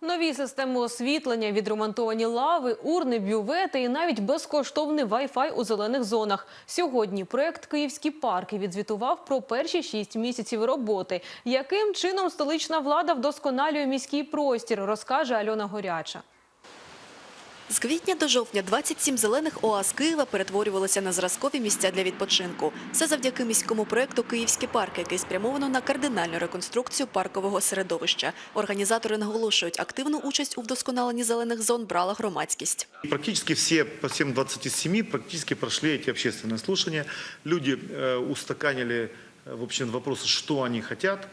Нові системи освітлення, відремонтовані лави, урни, бювети і навіть безкоштовний вай-фай у зелених зонах. Сьогодні проект «Київські парки» відзвітував про перші шість місяців роботи. Яким чином столична влада вдосконалює міський простір, розкаже Альона Горяча. З квітня до жовтня 27 зелених оаз Києва перетворювалися на зразкові місця для відпочинку. Все завдяки міському проєкту «Київські парки», який спрямовано на кардинальну реконструкцію паркового середовища. Організатори наголошують, активну участь у вдосконаленні зелених зон брала громадськість. И Практически все, по всем 27, практически прошли эти общественные слушания. Люди э, устаканили, э, в общем, вопросы, что они хотят.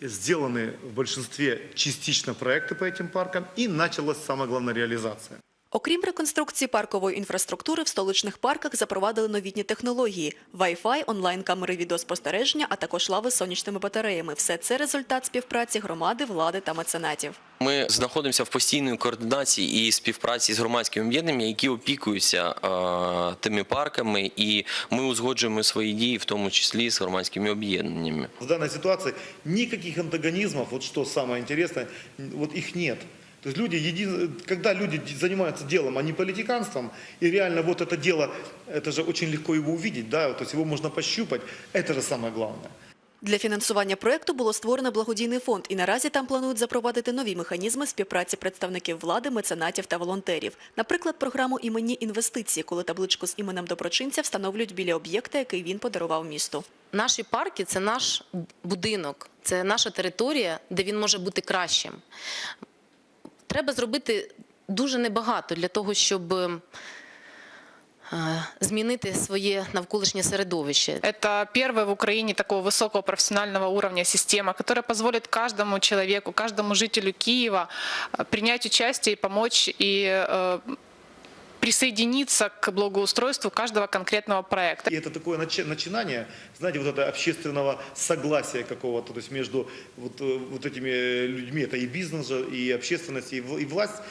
Сделаны в большинстве частично проекты по этим паркам. И началась, самая главная, реализация. Окрім реконструкції паркової інфраструктури, в столичних парках запровадили новітні технології – Wi-Fi, онлайн-камери відеоспостереження, а також лави з сонячними батареями. Все це результат співпраці громади, влади та меценатів. Ми знаходимося в постійній координації і співпраці з громадськими об'єднаннями, які опікуються е, тими парками, і ми узгоджуємо свої дії, в тому числі з громадськими об'єднаннями. В данной ситуации никаких антагонизмов, вот что самое интересное, вот их нет. То есть люди, еди- когда люди занимаются делом, а не политиканством, и реально вот это дело, это же очень легко его увидеть, да, то есть его можно пощупать, это же самое главное. Для фінансування проєкту було створено благодійний фонд, і наразі там планують запровадити нові механізми співпраці представників влади, меценатів та волонтерів. Наприклад, програму імені інвестиції, коли табличку з іменем доброчинця встановлюють біля об'єкта, який він подарував місту. Наші парки це наш будинок, це наша територія, де він може бути кращим. Треба зробити дуже небагато для того, щоб е, змінити своє навколишнє середовище. Это первая в Украине такого высокого профессионального уровня система, которая позволит каждому человеку, каждому жителю Киева э, принять участие и помочь и э, присоединиться к благоустройству каждого конкретного проекта. И это такое начи- начинание, знаете, вот это общественного согласия какого-то, то есть между вот, э, вот этими людьми, это и бизнес, же, и общественность, и, в- и власть,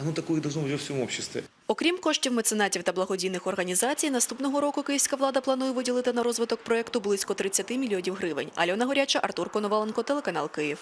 оно такое должно быть во всем обществе. Окрім коштів меценатів та благодійних організацій, наступного року київська влада планує виділити на розвиток проєкту близько 30 мільйонів гривень. Альона Горяча, Артур Коноваленко, телеканал Київ.